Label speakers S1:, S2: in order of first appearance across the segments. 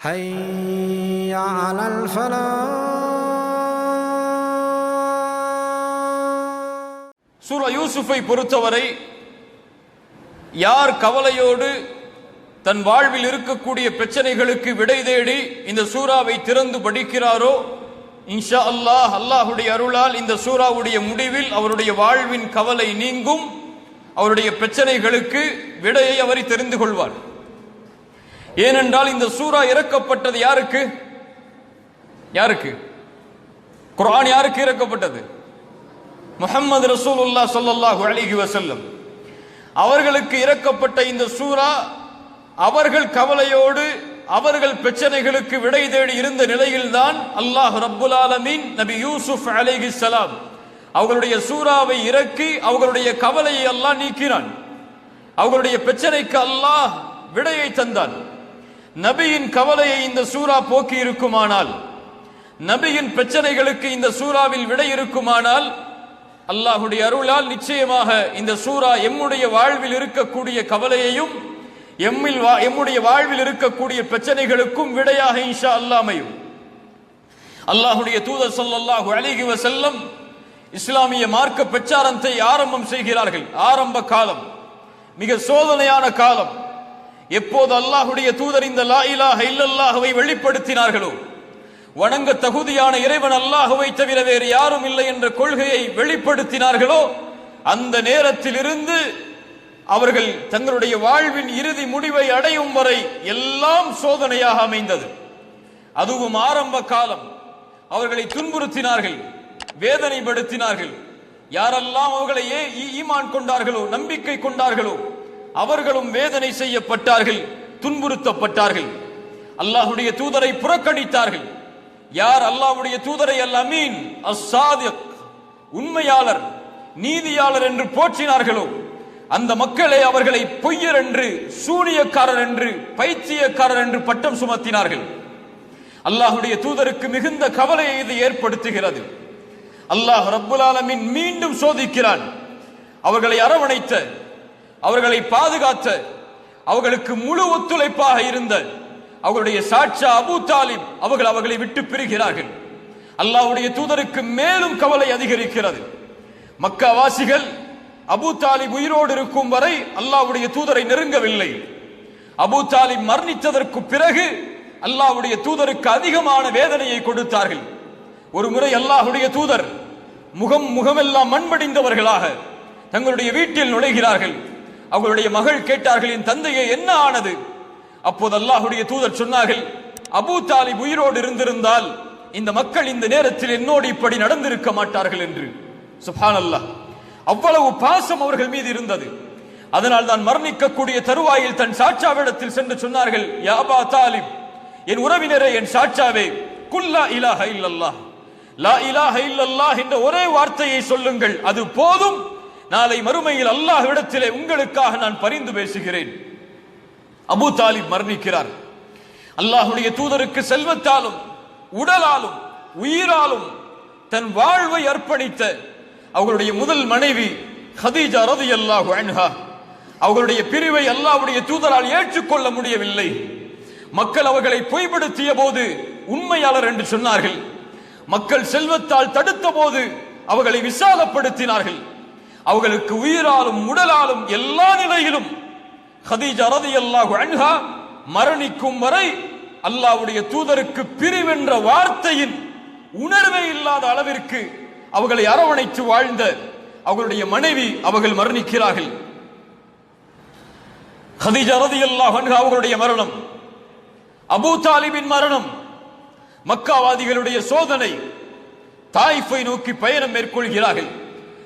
S1: حي على الفلاح
S2: சூரா யூசுஃபை பொறுத்தவரை யார் கவலையோடு தன் வாழ்வில் இருக்கக்கூடிய பிரச்சனைகளுக்கு விடை தேடி இந்த சூறாவை திறந்து படிக்கிறாரோ இன்ஷா அல்லாஹ் அல்லாஹுடைய அருளால் இந்த சூறாவுடைய முடிவில் அவருடைய வாழ்வின் கவலை நீங்கும் அவருடைய பிரச்சனைகளுக்கு விடையை அவர் தெரிந்து கொள்வார் ஏனென்றால் இந்த சூரா இறக்கப்பட்டது யாருக்கு? யாருக்கு? குரான் யாருக்கு இறக்கப்பட்டது? முஹம்மது ரசூலுல்லா சொல்லல்லாஹு அலைஹி வசல்லம் அவர்களுக்கு இறக்கப்பட்ட இந்த சூரா அவர்கள் கவலையோடு அவர்கள் பிரச்சனைகளுக்கு விடை தேடி இருந்த நிலையில்தான் அல்லாஹ் ரப்புல் ஆலமீன் நபி யூசுப் அலிஹி சலாம் அவர்களுடைய சூறாவை இறக்கி அவர்களுடைய கவலையை அல்லாஹ் நீக்கினான். அவர்களுடைய பிரச்சனைக்கு அல்லாஹ் விடையை தந்தான். நபியின் கவலையை இந்த சூரா போக்கி இருக்குமானால் நபியின் பிரச்சனைகளுக்கு இந்த சூறாவில் விடை இருக்குமானால் அல்லாஹுடைய அருளால் நிச்சயமாக இந்த சூரா எம்முடைய வாழ்வில் இருக்கக்கூடிய கவலையையும் எம்மில் வா- எம்முடைய வாழ்வில் இருக்கக்கூடிய பிரச்சனைகளுக்கும் விடையாக இன்ஷா அல்லாமையும் அல்லாஹுடைய தூதர் சொல்லல்லாஹு அழகி செல்லம் இஸ்லாமிய மார்க்க பிரச்சாரத்தை ஆரம்பம் செய்கிறார்கள். ஆரம்ப காலம் மிக சோதனையான காலம். எப்போது அல்லாஹுடைய தூதர் இந்த லா இலாஹ இல்லல்லாஹவை வெளிப்படுத்தினார்களோ? வணங்க தகுதியான இறைவன் அல்லாஹுவை தவிர வேறு யாரும் இல்லை என்ற கொள்கையை வெளிப்படுத்தினார்களோ? அந்த நேரத்தில் இருந்து அவர்கள் தங்களுடைய வாழ்வின் இறுதி முடிவை அடையும் வரை எல்லாம் சோதனையாக அமைந்தது. அதுவும் ஆரம்ப காலம். அவர்களை துன்புறுத்தினார்கள் வேதனைப்படுத்தினார்கள். யாரெல்லாம் அவர்களை ஏ ஈ- ஈமான் கொண்டார்களோ நம்பிக்கை கொண்டார்களோ அவர்களும் வேதனை செய்யப்பட்டார்கள் துன்புறுத்தப்பட்டார்கள். அல்லாஹுடைய தூதரை புறக்கணித்தார்கள். யார் அல்லாஹுடைய தூதரை அல் அமீன் உண்மையாளர் நீதியாளர் என்று போற்றினார்களோ அந்த மக்களை அவர்களை பொய்யர் என்று சூனியக்காரர் என்று பைத்தியக்காரர் என்று பட்டம் சுமத்தினார்கள். அல்லாஹுடைய தூதருக்கு மிகுந்த கவலையை இது ஏற்படுத்துகிறது. அல்லாஹ் ரப்புல் ஆலமின் மீண்டும் சோதிக்கிறான். அவர்களை அரவணைத்த அவர்களை பாதுகாத்த அவர்களுக்கு முழு ஒத்துழைப்பாக இருந்த அவர்களுடைய சாட்சா அபூ தாலிப் அவர்கள் அவர்களை விட்டு பிரிகிறார்கள். அல்லாவுடைய தூதருக்கு மேலும் கவலை அதிகரிக்கிறது. மக்காவாசிகள் அபூ தாலிப் உயிரோடு இருக்கும் வரை அல்லாஹ்வுடைய தூதரை நெருங்கவில்லை. அபூ தாலிப் மரணித்ததற்கு பிறகு அல்லாஹ்வுடைய தூதருக்கு அதிகமான வேதனையை கொடுத்தார்கள். ஒரு முறை அல்லாஹுடைய தூதர் முகம் முகமெல்லாம் மண்படிந்தவர்களாக தங்களுடைய வீட்டில் நுழைகிறார்கள். அவர்களுடைய மகள் கேட்டார்கள் என் தந்தையே என்ன ஆனது? அப்போது அல்லாஹுடைய தூதர் சொன்னார்கள் அபூ தாலிப் உயிரோடு இருந்திருந்தால் இந்த மக்கள் இந்த நேரத்தில் என்னோடு இப்படி நடந்திருக்க மாட்டார்கள் என்று. சுப்ஹானல்லாஹ் அவ்வளவு பாசம் அவர்கள் மீது இருந்தது. அதனால் தான் மரணிக்கக்கூடிய தருவாயில் தன் சாட்சாவிடத்தில் சென்று சொன்னார்கள் யாபா தாலிப் என் உறவினரே என் சாட்சாவே குல்லா இலாஹ இல்லல்லாஹ். லா இலாஹ இல்லல்லாஹ் என்ற ஒரே வார்த்தையை சொல்லுங்கள் அது போதும். நாளை மறுமையில் அல்லாஹ்விடத்திலே உங்களுக்காக நான் பரிந்து பேசுகிறேன். அபூ தாலிப் மரணிக்கிறார். அல்லாஹுடைய தூதருக்கு செல்வத்தாலும் உடலாலும் உயிராலும் தன் வாழ்வை அர்ப்பணித்த அவர்களுடைய முதல் மனைவி ஹதீஜா ரதியல்லாஹு அன்ஹா. அவர்களுடைய பிரிவை அல்லாஹ்வுடைய தூதரால் ஏற்றுக்கொள்ள முடியவில்லை. மக்கள் அவர்களை பொய்படுத்திய போது உண்மையாளர் என்று சொன்னார்கள். மக்கள் செல்வத்தால் தடுத்த போது அவர்களை விசாலப்படுத்தினார்கள். அவர்களுக்கு உயிராலும் உடலாலும் எல்லா நிலையிலும் ஹதீஜா ரதியல்லாஹு அன்ஹா மரணிக்கும் வரை அல்லாஹ்வுடைய தூதருக்கு பிரிவென்ற வார்த்தையின் உணர்வே இல்லாத அளவிற்கு அவர்களை அரவணைத்து வாழ்ந்த அவர்களுடைய மனைவி அவர்கள் மரணிக்கிறார்கள். ஹதீஜா ரதியல்லாஹு அன்ஹா அவர்களுடைய மரணம் அபூ தாலிபின் மரணம் மக்காவாதிகளுடைய சோதனை தாய்ப்பை நோக்கி பயணம் மேற்கொள்கிறார்கள்.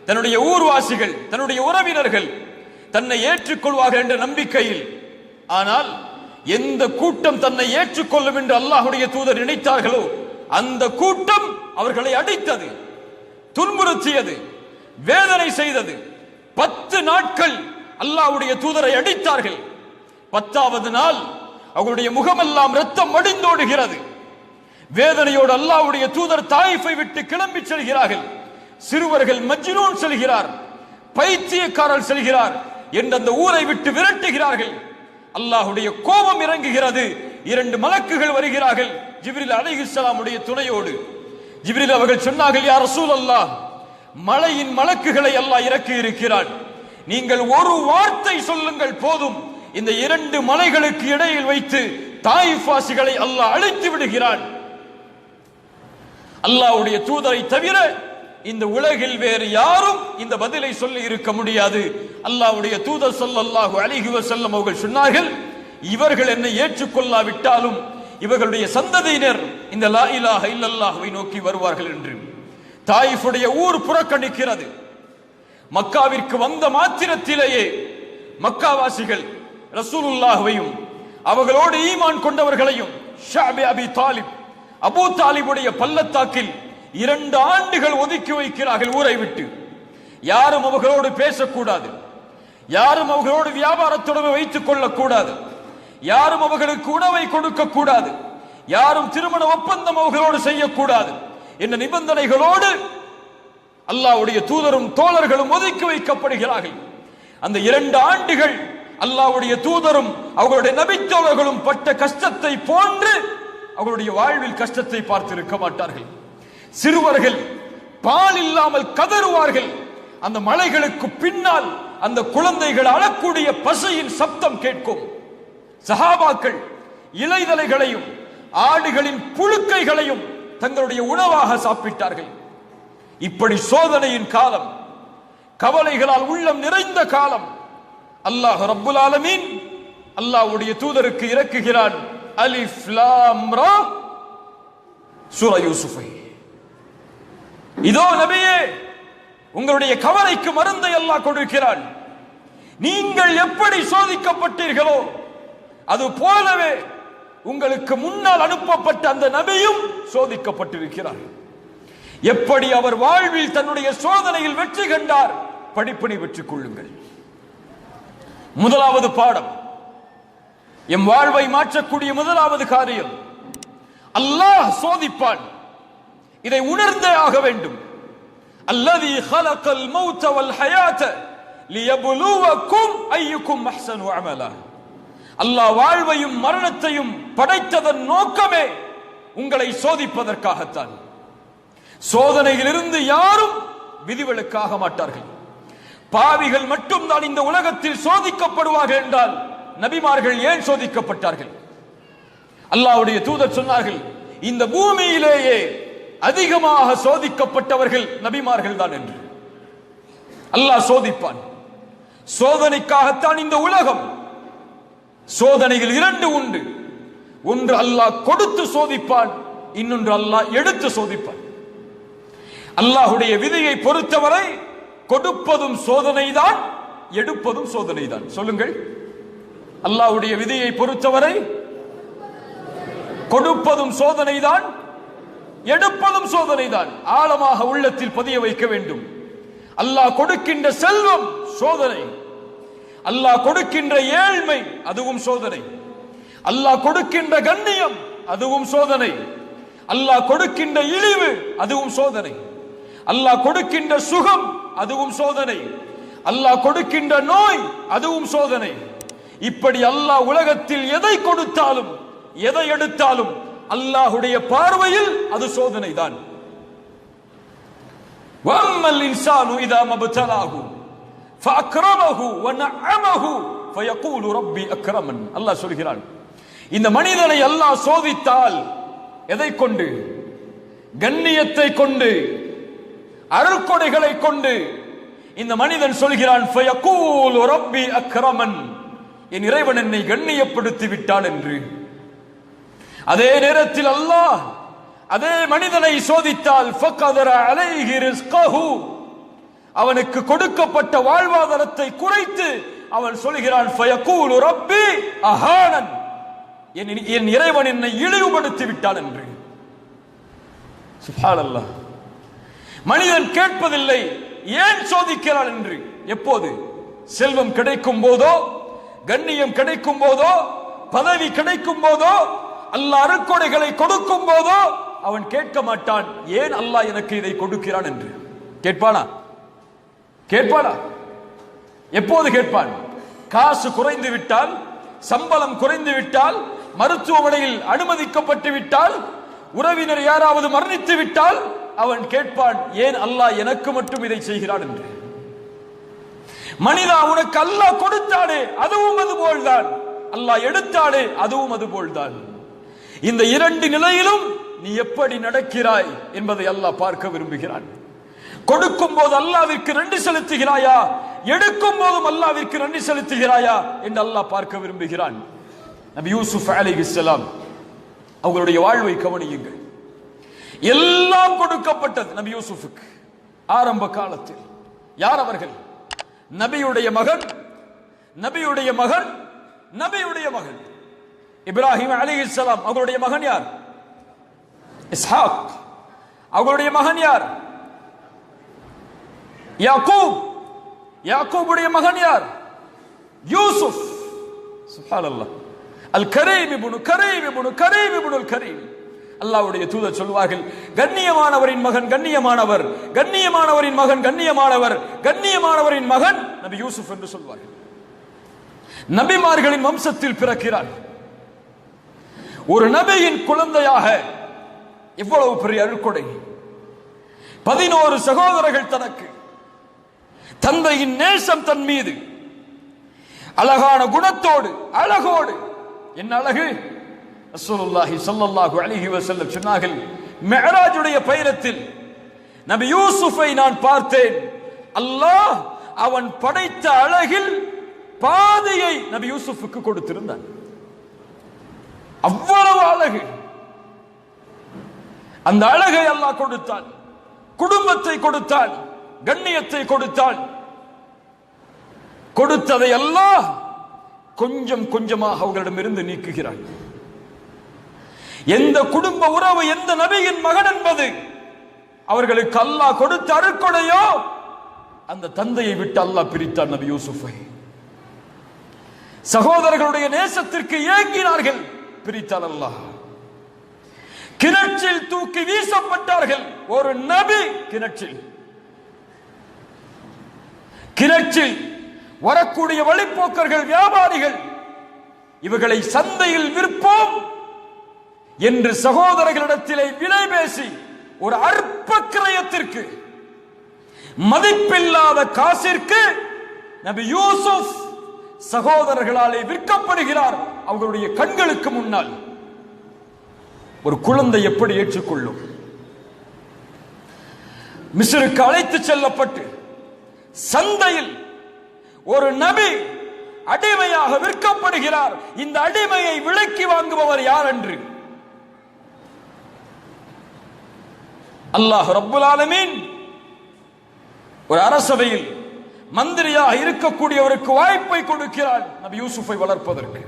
S2: தன்னுடைய ஊர்வாசிகள் தன்னுடைய உறவினர்கள் தன்னை ஏற்றுக்கொள்வார்கள் என்ற நம்பிக்கையில். ஆனால் எந்த கூட்டம் தன்னை ஏற்றுக்கொள்ளும் என்று அல்லாஹுடைய தூதர் நினைத்தார்களோ அந்த கூட்டம் அவர்களை அடித்தது துன்புறுத்தியது வேதனை செய்தது. பத்து நாட்கள் அல்லாஹ்வுடைய தூதரை அடித்தார்கள். பத்தாவது நாள் அவருடைய முகமெல்லாம் ரத்தம் மடிந்தோடுகிறது. வேதனையோடு அல்லாஹ்வுடைய தூதர் தாயிஃபை விட்டு கிளம்பி செல்கிறார்கள். சிறுவர்கள் மஜ்னூன் செல்கிறார் பைத்தியக்காரர் செல்கிறார் என்று அந்த ஊரை விட்டு விரட்டுகிறார்கள். அல்லாஹுடைய கோபம் இறங்குகிறது. இரண்டு மலக்குகள் வருகிறார்கள் ஜிப்ரில் அலிஹிஸ்லாமுடைய துணையோடு. ஜிப்ரில் அவர்கள் சொன்னார்கள் யார் ரசூல் அல்லாஹ் மலையின் மலக்குகளை அல்லாஹ் இறக்கி இருக்கிறான். நீங்கள் ஒரு வார்த்தை சொல்லுங்கள் போதும். இந்த இரண்டு மலைகளுக்கு இடையில் வைத்து தாயிஃபாசிகளை அல்லாஹ் அழைத்து விடுகிறான். அல்லாஹ்வுடைய தூதரை தவிர இந்த உலகில் வேறு யாரும் இந்த பதிலை சொல்லி இருக்க முடியாது. அல்லாவுடைய தூதர் ஸல்லல்லாஹு அலைஹி வஸல்லம் அவர்கள் சொன்னார்கள் இவர்கள் என்னை ஏற்றுக்கொள்ளாவிட்டாலும் இவர்களுடைய சந்ததியினர் இந்த லா இலாஹ இல்லல்லாஹ்வை நோக்கி வருவார்கள் என்று. தாயிஃபுடைய ஊர் புறக்கணிக்கிறது. மக்காவிற்கு வந்த மாத்திரத்திலேயே மக்காவாசிகள் ரசூலுல்லாஹுவையும் அவர்களோடு ஈமான் கொண்டவர்களையும் ஷாபி அபி தாலிப் அபூ தாலிபுடைய பள்ளத்தாக்கில் இரண்டு ஆண்டுகள் ஒதுக்கி வைக்கிறார்கள் ஊரை விட்டு. யாரும் அவர்களோடு பேசக்கூடாது. யாரும் அவர்களோடு வியாபார தொடர்பு வைத்துக் கொள்ளக்கூடாது. யாரும் அவர்களுக்கு உணவை கொடுக்க கூடாது யாரும் திருமண ஒப்பந்தம் அவர்களோடு செய்யக்கூடாது என்ற நிபந்தனைகளோடு அல்லாவுடைய தூதரும் தோழர்களும் ஒதுக்கி வைக்கப்படுகிறார்கள். அந்த இரண்டு ஆண்டுகள் அல்லாவுடைய தூதரும் அவர்களுடைய நபித்தோழர்களும் பட்ட கஷ்டத்தை போன்று அவர்களுடைய வாழ்வில் கஷ்டத்தை பார்த்திருக்க மாட்டார்கள். சிறுவர்கள் பால் இல்லாமல் கதறுவார்கள். அந்த மலைகளுக்கு பின்னால் அந்த குழந்தைகள் அழக்கூடிய பசையின் சப்தம் கேட்கும். சஹாபாக்கள் இலைதலைகளையும் ஆடுகளின் புழுக்கைகளையும் தங்களுடைய உணவாக சாப்பிட்டார்கள். இப்படி சோதனையின் காலம் கவலைகளால் உள்ளம் நிறைந்த காலம். அல்லாஹ் ரப்புல் ஆலமீன் அல்லாஹ்வுடைய தூதருக்கு இறக்குகிறான். அலிஃப் லாம் ரா. சூரா யூசுஃபை. இதோ நபியே உங்களுடைய கவலைக்கு மருந்தை எல்லாம் கொடுக்கிறான். நீங்கள் எப்படி சோதிக்கப்பட்டீர்களோ அது போலவே உங்களுக்கு முன்னால் அனுப்பப்பட்ட அந்த நபியும் சோதிக்கப்பட்டிருக்கிறார். எப்படி அவர் வாழ்வில் தன்னுடைய சோதனையில் வெற்றி கண்டார் படிப்பினை வெற்றி கொள்ளுங்கள். முதலாவது பாடம். எம் வாழ்வை மாற்றக்கூடிய முதலாவது காரியம். அல்லாஹ் சோதிப்பான். இதை உணர்ந்தே ஆக வேண்டும். அல்லது ஹலக்கல் மௌத்த வல் ஹயாத்த லியபுலூவக்கும் ஐயுக்கும் மஹ்சனு அமலா. அல்லாஹ் வாழ்வையும் மரணத்தையும் படைத்ததன் நோக்கமே உங்களை சோதிப்பதற்காகத்தான். சோதனையிலிருந்து யாரும் விதிவிலக்காக மாட்டார்கள். பாவிகள் மட்டும்தான் இந்த உலகத்தில் சோதிக்கப்படுவார்கள் என்றால் நபிமார்கள் ஏன் சோதிக்கப்பட்டார்கள்? அல்லாவுடைய தூதர் சொன்னார்கள் இந்த பூமியிலேயே அதிகமாக சோதிக்கப்பட்டவர்கள் நபிமார்கள் தான் என்று. அல்லாஹ் சோதிப்பான். சோதனைக்காகத்தான் இந்த உலகம். சோதனைகள் இரண்டு உண்டு. ஒன்று அல்லாஹ் கொடுத்து சோதிப்பான் இன்னொன்று அல்லாஹ் எடுத்து சோதிப்பான். அல்லாஹுடைய விதியை பொறுத்தவரை கொடுப்பதும் சோதனைதான் எடுப்பதும் சோதனைதான். சொல்லுங்கள். அல்லாஹ்வுடைய விதியை பொறுத்தவரை கொடுப்பதும் சோதனைதான் எடுப்பதும் சோதனைதான். ஆழமாக உள்ளத்தில் பதிய வைக்க வேண்டும். அல்லாஹ் கொடுக்கின்ற செல்வம் சோதனை. அல்லாஹ் கொடுக்கின்ற ஏழ்மை அதுவும் சோதனை. அல்லாஹ் கொடுக்கின்ற கண்ணியம் அதுவும் சோதனை. அல்லாஹ் கொடுக்கின்ற இழிவு அதுவும் சோதனை. அல்லாஹ் கொடுக்கின்ற சுகம் அதுவும் சோதனை. அல்லாஹ் கொடுக்கின்ற நோய் அதுவும் சோதனை. இப்படி அல்லாஹ் உலகத்தில் எதை கொடுத்தாலும் எதை எடுத்தாலும் அல்லாஹுடைய பார்வையில் அது சோதனை தான் وَأَمَّا الْإِنسَانُ إِذَا مَا ابْتَلَاهُ فَأَكْرَمَهُ وَنَعَّمَهُ فَيَقُولُ رَبِّي أَكْرَمَنِ அல்லாஹ் சொல்கிறான் இந்த மனிதனை அல்லாஹ் சோதித்தால் எதை கொண்டு கண்ணியத்தை கொண்டு அருள்கொடைகளை கொண்டு இந்த மனிதன் சொல்கிறான் ஃபயகூல் ரப்பி அக்ரமன் என் இறைவன் என்னை கண்ணியப்படுத்தி விட்டான் என்று அதே நேரத்தில் அல்லாஹ் அதே மனிதனை சோதித்தால் அவனுக்கு கொடுக்கப்பட்ட வாழ்வாதாரத்தை குறைத்து அவன் சொல்கிறான் ரப்பி அஹானன். என் என் இறைவன் என்னை இழிவுபடுத்தி விட்டான் என்று. சுப்ஹானல்லாஹ் மனிதன் கேட்பதில்லை ஏன் சோதிக்கிறான் என்று. எப்போது? செல்வம் கிடைக்கும் போதோ கண்ணியம் கிடைக்கும் போதோ பதவி கிடைக்கும் போதோ அல்லாஹ் அருக்கொடைகளை கொடுக்கும் போதோ அவன் கேட்க மாட்டான் ஏன் அல்லாஹ் எனக்கு இதை கொடுக்கிறான்? என்று. கேட்பானா? கேட்பானா? எப்போது கேட்பான்? காசு குறைந்து விட்டால் சம்பளம் குறைந்து விட்டால் மருத்துவமனையில் அனுமதிக்கப்பட்டு விட்டால் உறவினர் யாராவது மரணித்து விட்டால் அவன் கேட்பான் ஏன் அல்லாஹ் எனக்கு மட்டும் இதை செய்கிறான்? என்று. மனிதா உனக்கு அல்லாஹ் கொடுத்தானே அதுவும் அது போல்தான் அல்லாஹ் எடுத்தானே அதுவும் அது போல்தான் இந்த இரண்டு நிலையிலும் நீ எப்படி நடக்கிறாய் என்பதை அல்லாஹ் பார்க்க விரும்புகிறான். கொடுக்கும் போது அல்லாவிற்கு நன்றி செலுத்துகிறாயா? எடுக்கும் போதும் அல்லாவிற்கு நன்றி செலுத்துகிறாயா என்று அல்லாஹ் பார்க்க விரும்புகிறான். நபி யூசுப் அலைஹிஸ்ஸலாம் அவங்களுடைய வாழ்வை கவனியுங்கள். எல்லாம் கொடுக்கப்பட்டது நபி யூசுஃபுக்கு. ஆரம்ப காலத்தில் யார் அவர்கள்? நபியுடைய மகன் நபியுடைய மகன் நபியுடைய மகன். இப்ராஹிம் அலி இஸ்லாம் அவருடைய மகன் யார்? இஸ்ஹாக். அவர்களுடைய மகன் யார்? யாக்கூப். யாக்கூபுடைய மகன் யார்? யூசுப் சுப்ஹானல்லாஹ் அல் கரீம் இப்னு கரீம் இப்னு கரீம் இப்னு அல் கரீம் அல்லாஹ்வுடைய தூதர் சொல்வார்கள் கண்ணியமானவரின் மகன் கண்ணியமானவர் கண்ணியமானவரின் மகன் கண்ணியமானவர் கண்ணியமானவரின் மகன் நபி யூசுப் என்று சொல்வார்கள். நபிமார்களின் வம்சத்தில் பிறக்கிறார் ஒரு நபியின் குழந்தையாக எவ்வளவு பெரிய அழுக்கொடை பதினோரு சகோதரர்கள் தனக்கு. தந்தையின் நேசம் தன் மீது. அழகான குணத்தோடு அழகோடு. என்ன அழகு? ரசூலுல்லாஹி ஸல்லல்லாஹு அலைஹி வஸல்லம் சொன்னார்கள் மெஹராஜுடைய பயணத்தில் நபி யூசுஃபை நான் பார்த்தேன். அல்லாஹ் அவன் படைத்த அழகில் பாதியை நபி யூசுஃபுக்கு கொடுத்திருந்தான். அவ்வளவு அழகு. அந்த அழகை அல்லாஹ் கொடுத்தான் குடும்பத்தை கொடுத்தான் கண்ணியத்தை கொடுத்தான் கொடுத்ததை அல்லாஹ் கொஞ்சம் கொஞ்சமாக அவர்களிடமிருந்து நீக்குகிறான். எந்த குடும்ப உறவு எந்த நபியின் மகன் என்பது அவர்களுக்கு அல்லாஹ் கொடுத்த அருக்கொடையோ அந்த தந்தையை விட்டு அல்லாஹ் பிரித்தான் நபி யூசுஃபை. சகோதரர்களுடைய நேசத்திற்கு ஏங்கினார்கள். பிரித்தான் அல்லாஹ். கிணற்றில் தூக்கி வீசப்பட்டார்கள். ஒரு நபி கிணற்றில். கிணற்றில் வரக்கூடிய வழிப்போக்கர்கள் வியாபாரிகள் இவர்களை சந்தையில் விற்போம் என்று சகோதரர்களிடத்திலே விலை பேசி ஒரு அற்ப கிரயத்திற்கு மதிப்பில்லாத காசிற்கு நபி யூசுப் சகோதரர்களாலே விற்கப்படுகிறார் அவர்களுடைய கண்களுக்கு முன்னால். ஒரு குழந்தை எப்படி ஏற்றுக்கொள்ளும்? மிஸ்ருக்கு அழைத்து செல்லப்பட்டு சந்தையில் ஒரு நபி அடிமையாக விற்கப்படுகிறார். இந்த அடிமையை விலக்கி வாங்குபவர் யார் என்று? அல்லாஹ் ரப்புல் ஆலமீன் ஒரு அரசவையில் மந்திரியாக இருக்கக்கூடியவருக்கு வாய்ப்பை கொடுக்கிறார். நபி யூசுஃபை வளர்ப்பதற்கு.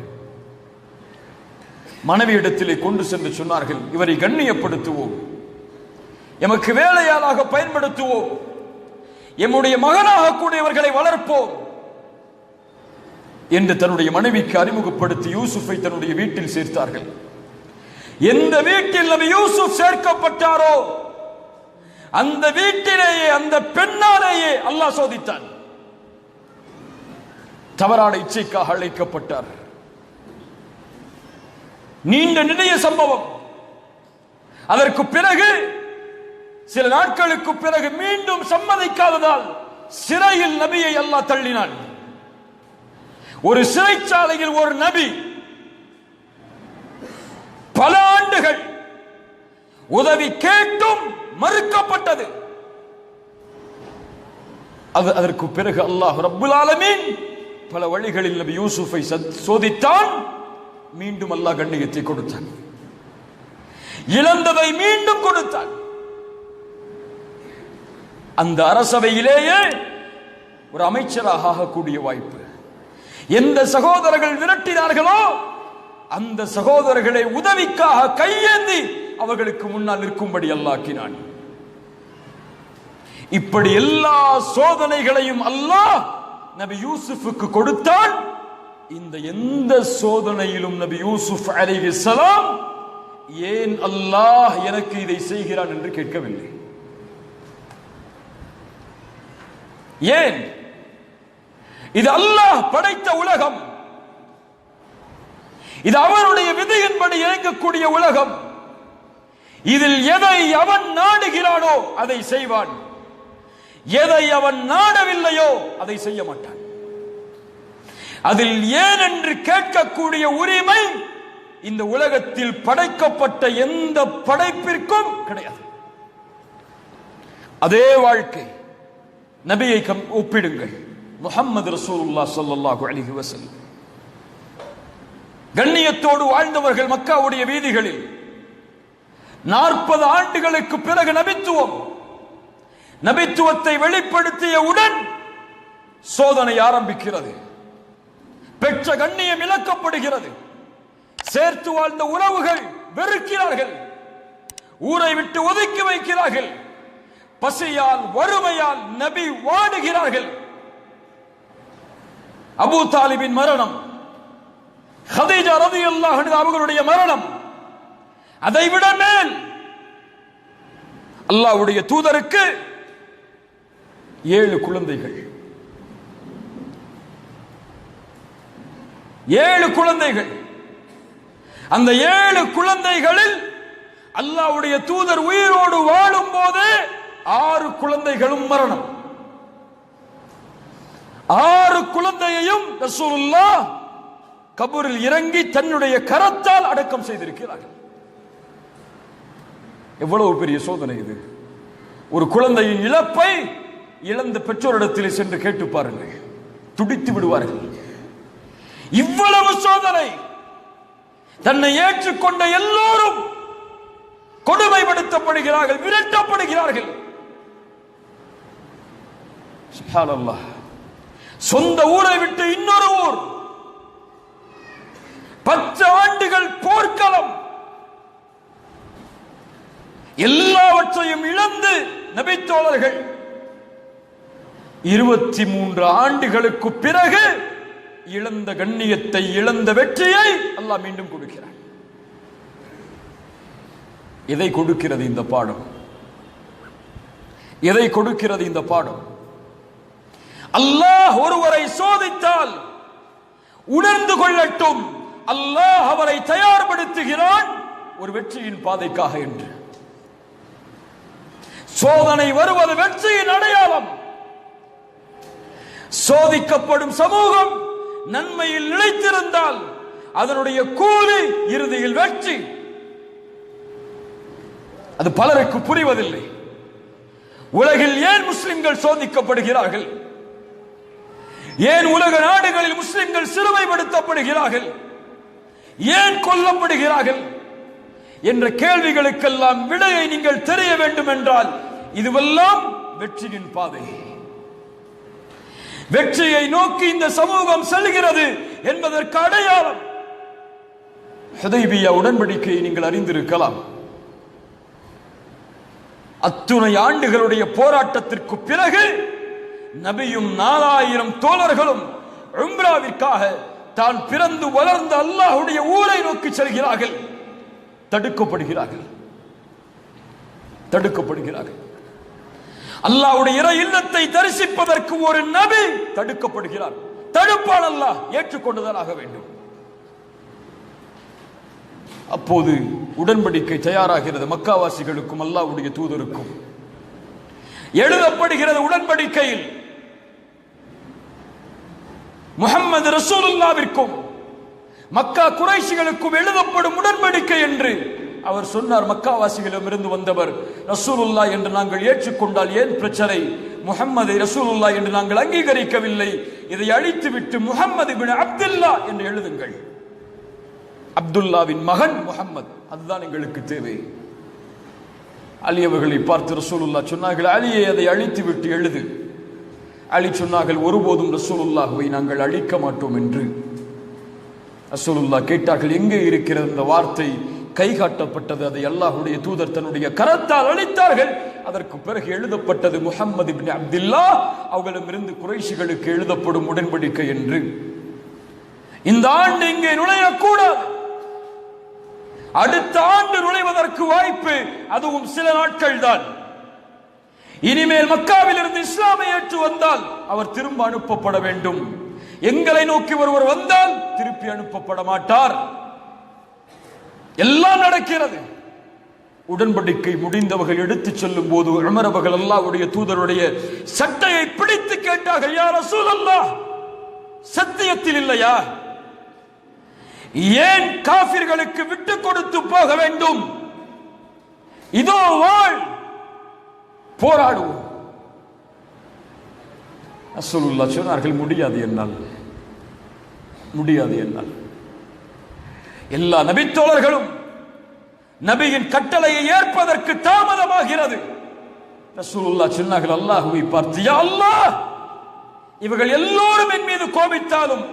S2: மனைவியிடத்திலே கொண்டு சென்று சொன்னார்கள் இவரை கண்ணியப்படுத்துவோம். எமக்கு வேலையாளாக பயன்படுத்துவோம். எம்முடைய மகனாக கூடியவர்களை வளர்ப்போம். என்று தன்னுடைய மனைவிக்கு அறிமுகப்படுத்தி யூசுஃபை தன்னுடைய வீட்டில் சேர்த்தார்கள். எந்த வீட்டில் நபி யூசுப் சேர்க்கப்பட்டாரோ அந்த வீட்டிலேயே அந்த பெண்ணாலேயே அல்லாஹ் சோதித்தான். தவறான இச்சைக்காக அழைக்கப்பட்டார். நீண்ட நிலைய சம்பவம். அதற்கு பிறகு சில நாட்களுக்கு பிறகு மீண்டும் சம்மதிக்காததால் சிறையில் நபியை அல்லாஹ் தள்ளினான். ஒரு சிறைச்சாலையில் ஒரு நபி பல ஆண்டுகள் உதவி கேட்டும் மறுக்கப்பட்டது. அது அதற்கு பிறகு அல்லாஹ் ரபுல் ஆலமீன் பல வழிகளில் நபி யூசுஃபை சத்- சோதித்தான் மீண்டும் அல்லாஹ் கண்ணியத்தை கொடுத்தான். இழந்ததை மீண்டும் கொடுத்தான். அந்த அரசவையிலேயே ஒரு அமைச்சராக ஆகக்கூடிய வாய்ப்பு. எந்த சகோதரர்கள் விரட்டினார்களோ அந்த சகோதரர்களை உதவிக்காக கையேந்தி அவர்களுக்கு முன்னால் நிற்கும்படி அல்லாக்கினான் இப்படி எல்லா சோதனைகளையும் அல்லாஹ் நபி யூசுஃபுக்கு கொடுத்தான் இந்த எந்த சோதனையிலும் நபி யூசுப் அலைஹிஸ்ஸலாம் ஏன் அல்லாஹ் எனக்கு இதை செய்கிறான் என்று கேட்கவில்லை. ஏன்? இது அல்லாஹ் படைத்த உலகம். இது அவனுடைய விதையின்படி இயங்கக்கூடிய உலகம். இதில் எதை அவன் நாடுகிறானோ அதை செய்வான். எதை அவன் நாடவில்லையோ அதை செய்ய மாட்டான். அதில் ஏன் என்று கேட்கக்கூடிய உரிமை இந்த உலகத்தில் படைக்கப்பட்ட எந்த படைப்பிற்கும் கிடையாது. அதே வாழ்க்கை நபியை கம்- ஒப்பிடுங்கள். முகமது ரசூலுல்லா ஸல்லல்லாஹு அலிஹி வஸல்லம். கண்ணியத்தோடு வாழ்ந்தவர்கள் மக்காவுடைய வீதிகளில் நாற்பது ஆண்டுகளுக்கு பிறகு நபித்துவம் நபித்துவத்தை வெளிப்படுத்திய உடன் சோதனை ஆரம்பிக்கிறது. பெற்ற கண்ணியம் இழக்கப்படுகிறது. சேர்த்து வாழ்ந்த உறவுகள் வெறுக்கிறார்கள். ஊரை விட்டு ஒதுக்கி வைக்கிறார்கள். பசியால் வறுமையால் நபி வாடுகிறார்கள். அபூ தாலிபின் மரணம். ஹதீஜா ரலியல்லாஹு அவர்களுடைய மரணம். அதைவிட மேல் அல்லாஹ்வுடைய தூதருக்கு ஏழு குழந்தைகள். ஏழு குழந்தைகள். அந்த ஏழு குழந்தைகளில் அல்லாவுடைய தூதர் உயிரோடு வாழும் போது ஆறு குழந்தைகளும் மரணம். ஆறு குழந்தையையும் ரசூலுல்லாஹ் கபூரில் இறங்கி தன்னுடைய கரத்தால் அடக்கம் செய்திருக்கிறார்கள். எவ்வளவு பெரிய சோதனை இது. ஒரு குழந்தையின் இழப்பை இழந்த பெற்றோரிடத்தில் சென்று கேட்டு பாருங்கள். துடித்து விடுவார்கள். இவ்வளவு சோதனை தன்னை ஏற்றுக்கொண்ட எல்லோரும் கொடுமைப்படுத்தப்படுகிறார்கள் விரட்டப்படுகிறார்கள். சொந்த ஊரை விட்டு இன்னொரு ஊர். பத்து ஆண்டுகள் போர்க்களம். எல்லாவற்றையும் இழந்து நபித்தோழர்கள் இருபத்தி மூன்று ஆண்டுகளுக்கு பிறகு இழந்த கண்ணியத்தை இழந்த வெற்றியை அல்லாஹ் மீண்டும் கொடுக்கிறார் இதை கொடுக்கிறது இந்த பாடம்? இதை கொடுக்கிறது இந்த பாடம்? அல்லாஹ் ஒருவரை சோதித்தால் உணர்ந்து கொள்ளட்டும். அல்லாஹ் அவரை தயார்படுத்துகிறான் ஒரு வெற்றியின் பாதைக்காக என்று. சோதனை வருவது வெற்றியின் அடையாளம். சோதிக்கப்படும் சமூகம் நன்மையில் நிலைத்திருந்தால் அதனுடைய கூலி இறுதியில் வெற்றி. அது பலருக்கு புரிவதில்லை. உலகில் ஏன் முஸ்லிம்கள் சோதிக்கப்படுகிறார்கள்? ஏன் உலக நாடுகளில் முஸ்லிம்கள் சிறுமைப்படுத்தப்படுகிறார்கள்? ஏன் கொல்லப்படுகிறார்கள்? என்ற கேள்விகளுக்கெல்லாம் விடையை நீங்கள் தெரிய வேண்டும் என்றால் இதுவெல்லாம் வெற்றியின் பாதை. வெற்றியை நோக்கி இந்த சமூகம் செல்கிறது என்பதற்கு அடையாளம். ஹுதைபியா உடன்படிக்கையை நீங்கள் அறிந்திருக்கலாம். அத்துணை ஆண்டுகளுடைய போராட்டத்திற்கு பிறகு நபியும் நாலாயிரம் தோழர்களும் உம்ராவிற்காக தான் பிறந்து வளர்ந்த அல்லாஹுடைய ஊரை நோக்கி செல்கிறார்கள். தடுக்கப்படுகிறார்கள். தடுக்கப்படுகிறார்கள். அல்லாவுடைய இறை இல்லத்தை தரிசிப்பதற்கு ஒரு நபி தடுக்கப்படுகிறார். தடுப்பான் அல்லாஹ் ஏற்றுக்கொண்டுதான் ஆக வேண்டும். அப்போது உடன்படிக்கை தயாராகிறது. மக்காவாசிகளுக்கும் அல்லாவுடைய தூதருக்கும். எழுதப்படுகிறது உடன்படிக்கையில். முகமது ரசூலுல்லாவிற்கும் மக்கா குறைசிகளுக்கும் எழுதப்படும் உடன்படிக்கை என்று. அவர் சொன்னார் மக்காவாசிகளிடம் இருந்து வந்தவர் ரசூலுல்லா என்று நாங்கள் ஏற்றுக்கொண்டால் ஏன் பிரச்சனை? முகம்மது ரசூலுல்லா என்று நாங்கள் அங்கீகரிக்கவில்லை. இதை அழித்துவிட்டு முகம்மது பின் அப்துல்லா என்று எழுதுங்கள். அப்துல்லாவின் மகன் முகம்மது அதுதான் எங்களுக்கு தேவை. அலி அவர்களை பார்த்து ரசூலுல்லா சொன்னார்கள் அலியை அதை அழித்து விட்டு எழுது. அலி சொன்னார்கள் ஒருபோதும் ரசூலுல்லாஹுவை நாங்கள் அழிக்க மாட்டோம் என்று. ரசூலுல்லா கேட்டார்கள் எங்கே இருக்கிறது அந்த வார்த்தை? கை காட்டப்பட்டது அதை அல்லாஹுடைய தூதர் தன்னுடைய கரத்தால் அளித்தார்கள் அதற்கு பிறகு எழுதப்பட்டது முஹம்மது இப்னு அப்துல்லா அவர்களிடமிருந்து குறைஷிகளுக்கு எழுதப்படும் உடன்படிக்கை என்று. இந்த ஆண்டு இங்கே நுழையக்கூடாது. அடுத்த ஆண்டு நுழைவதற்கு வாய்ப்பு அதுவும் சில நாட்கள் தான் இனிமேல் மக்காவில் இருந்து இஸ்லாமை ஏற்று வந்தால் அவர் திரும்ப அனுப்பப்பட வேண்டும். எங்களை நோக்கி ஒருவர் வந்தால் திருப்பி அனுப்பப்பட மாட்டார். எல்லாம் நடக்கிறது. உடன்படிக்கை முடிந்தவர்கள் எடுத்துச் செல்லும் போது உமர் அல்லாவுடைய தூதருடைய சட்டையை பிடித்து கேட்டார்கள் யார் அசூல் அல்லா சத்தியத்தில் இல்லையா? ஏன் காபிர்களுக்கு விட்டு கொடுத்து போக வேண்டும்? இதோ வாழ் போராடுவோம். ரசூலுல்லாஹ் சொன்னார்கள் முடியாது என்னால் முடியாது என்னால். எல்லா நபித்தோழர்களும் நபியின் கட்டளையை ஏற்பதற்கு தாமதமாகிறது. ரசூலுல்லா சொன்னார்கள் அல்லாஹுவை பார்த்து யா அல்லாஹ் இவர்கள் எல்லோரும் என் மீது கோபித்தாலும்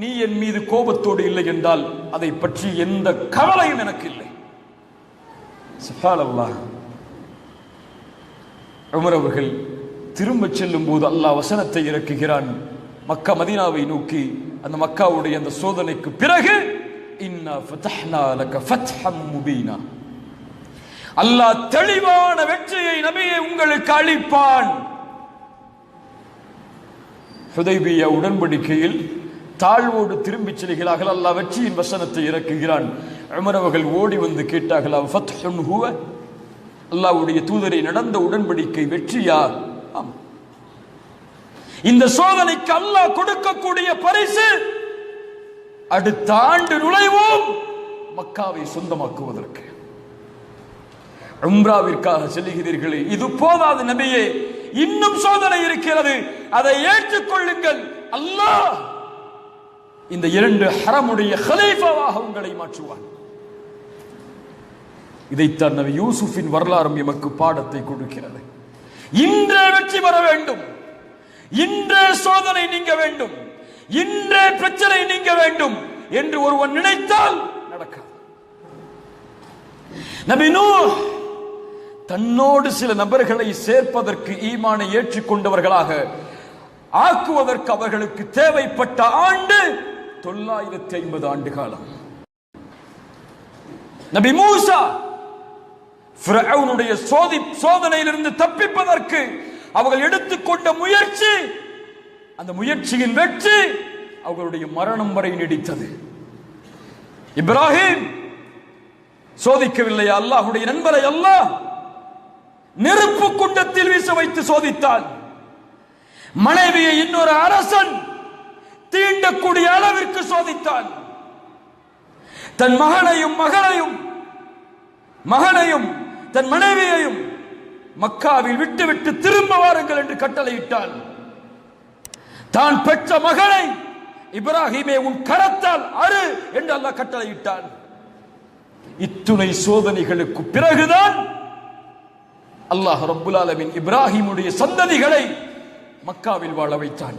S2: நீ என் மீது கோபத்தோடு இல்லை என்றால் அதை பற்றி எந்த கவலையும் எனக்கு இல்லை. உமர் அவர்கள் திரும்ப செல்லும் போது அல்லாஹ் வசனத்தை இறக்குகிறான். மக்கா மதீனாவை நோக்கி அந்த மக்காவுடைய அந்த சோதனைக்கு பிறகு இன்னா ஃபதஹ்னா லக ஃபத்ஹம் முபீனா. அல்லாஹ் தெளிவான வெற்றியை நபியை உங்களுக்கு அளிப்பான். ஹுதைபிய உடன்படிக்கையில் தாழ்வோடு திரும்பிச் செல்கிறார்கள். அல்லாஹ் வெற்றியின் வசனத்தை இறக்குகிறான். உமர் அவர்கள் ஓடி வந்து கேட்டார்கள் அவ் ஃபத்ஹுன் ஹுவ? அல்லாஹ்வுடைய தூதரை நடந்த உடன்படிக்கை வெற்றியா? ஆம். இந்த சோதனைக்கு அல்லாஹ் கொடுக்கக்கூடிய பரிசு அடுத்த ஆண்டு நுழைவோம். மக்காவை சொந்தமாக்குவதற்கு. உம்ராவிற்காக செல்லுகிறீர்களே இது போதாது நபியே. இன்னும் சோதனை இருக்கிறது. அதை ஏற்றுக்கொள்ளுங்கள். அல்லாஹ் இந்த இரண்டு ஹரமுடைய ஹலீஃபாவாக உங்களை மாற்றுவான். இதைத்தான் நபி யூசுஃபின் வரலாறும் எமக்கு பாடத்தை கொடுக்கிறது. இன்றே வெற்றி வர வேண்டும். இன்றே சோதனை நீங்க வேண்டும். இன்றே பிரச்சனை நீங்க வேண்டும் என்று ஒருவன் நினைத்தால் நடக்காது. நபி நூ தன்னோடு சில நபர்களை சேர்ப்பதற்கு ஈமானை ஏற்றுக்கொண்டவர்களாக ஆக்குவதற்கு அவர்களுக்கு தேவைப்பட்ட ஆண்டு தொள்ளாயிரத்தி ஐம்பது ஆண்டு காலம். நபி மூசா சோதி சோதனையிலிருந்து தப்பிப்பதற்கு அவர்கள் எடுத்துக்கொண்ட முயற்சி அந்த முயற்சியின் வெற்றி அவர்களுடைய மரணம் வரை நீடித்தது. இப்ராஹிம் சோதிக்கவில்லை அல்லாஹுடைய நண்பரை அல்லாஹ் நெருப்பு குண்டத்தில் வீச வைத்து சோதித்தான். மனைவியை இன்னொரு அரசன் தீண்டக்கூடிய அளவிற்கு சோதித்தான். தன் மகனையும் மகளையும் மகனையும் தன் மனைவியையும் மக்காவில் விட்டுவிட்டு திரும்ப வாருங்கள் என்று கட்டளையிட்டான். தான் பெற்ற மகனை இப்ராஹிமே உன் கரத்தால் அரு என்று அல்லாஹ் கட்டளையிட்டான். இத்துணை சோதனைகளுக்கு பிறகுதான் அல்லாஹ் ரப்புல் ஆலமின் இப்ராஹிமுடைய சந்ததிகளை மக்காவில் வாழ வைத்தான்.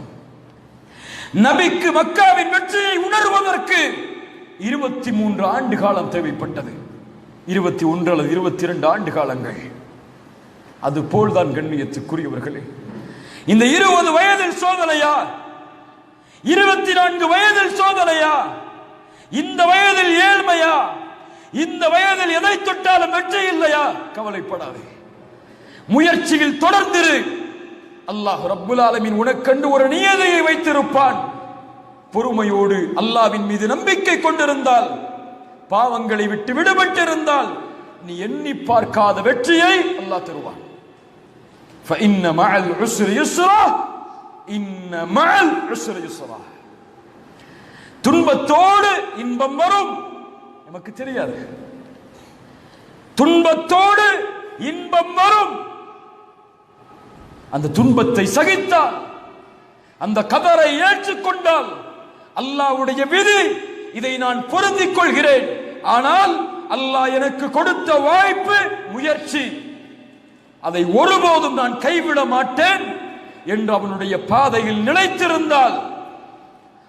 S2: நபிக்கு மக்காவின் வெற்றியை உணர்வதற்கு இருபத்தி மூன்று ஆண்டு காலம் தேவைப்பட்டது. இருபத்தி ஒன்று அல்லது இருபத்தி இரண்டு ஆண்டு காலங்கள். அது போல்தான் கண்ணியத்துக்குரியவர்களே. இந்த இருபது வயதில் சோதனையா? இருபத்தி நான்கு வயதில் சோதனையா? இந்த வயதில் ஏழ்மையா? இந்த வயதில் எதை தொட்டாலும் வெற்றி இல்லையா? கவலைப்படாதே. முயற்சியில் தொடர்ந்திரு. அல்லாஹ் ரப்புல் ஆலமின் உனக்கண்டு ஒரு நியதையை வைத்திருப்பான். பொறுமையோடு அல்லாவின் மீது நம்பிக்கை கொண்டிருந்தால் பாவங்களை விட்டு விடுபட்டிருந்தால் நீ எண்ணி பார்க்காத வெற்றியை அல்லாஹ் தருவான். فإن مع العسر يسرا إن مع العسر يسرا துன்பத்தோடு இன்பம் வரும் நமக்கு தெரியாது துன்பத்தோடு இன்பம் வரும் அந்த துன்பத்தை சகித்தால் அந்த கதரை ஏற்றுக்கொண்டால் அல்லாஹ்வுடைய விதி இதை நான் பொருந்திக் கொள்கிறேன் ஆனால் அல்லாஹ் எனக்கு கொடுத்த வாய்ப்பு முயற்சி அதை ஒருபோதும் நான் கைவிட மாட்டேன் என்று அவனுடைய பாதையில் நிலைத்திருந்தால்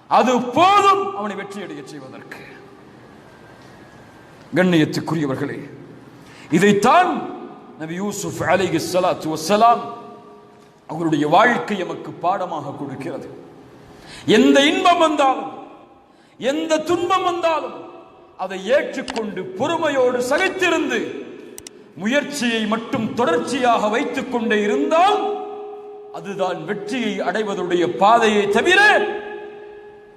S2: அது போதும் அவனை வெற்றியடைய செய்வதற்கு. கண்ணியத்துக்குரியவர்களே இதைத்தான் நபி யூசுப் அலைஹி சலாத்து வசலாம் அவருடைய வாழ்க்கை எமக்கு பாடமாக கொடுக்கிறது. எந்த இன்பம் வந்தாலும் எந்த துன்பம் வந்தாலும் அதை ஏற்றுக்கொண்டு பொறுமையோடு சகித்திருந்து முயற்சியை மட்டும் தொடர்ச்சியாக வைத்துக் கொண்டே இருந்தால் அதுதான் வெற்றியை அடைவதுடைய பாதையை தவிர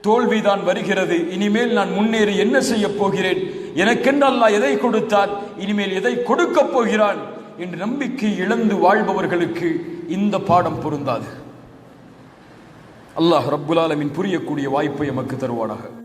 S2: தோல்விதான் வருகிறது. இனிமேல் நான் முன்னேறி என்ன செய்ய போகிறேன்? எனக்கென்று அல்லாஹ் எதை கொடுத்தார்? இனிமேல் எதை கொடுக்கப் போகிறான்? என்று நம்பிக்கை இழந்து வாழ்பவர்களுக்கு இந்த பாடம் பொருந்தாது. அல்லாஹ் ரப்புல் ஆலமின் புரியக்கூடிய வாய்ப்பை எமக்கு தருவானாக.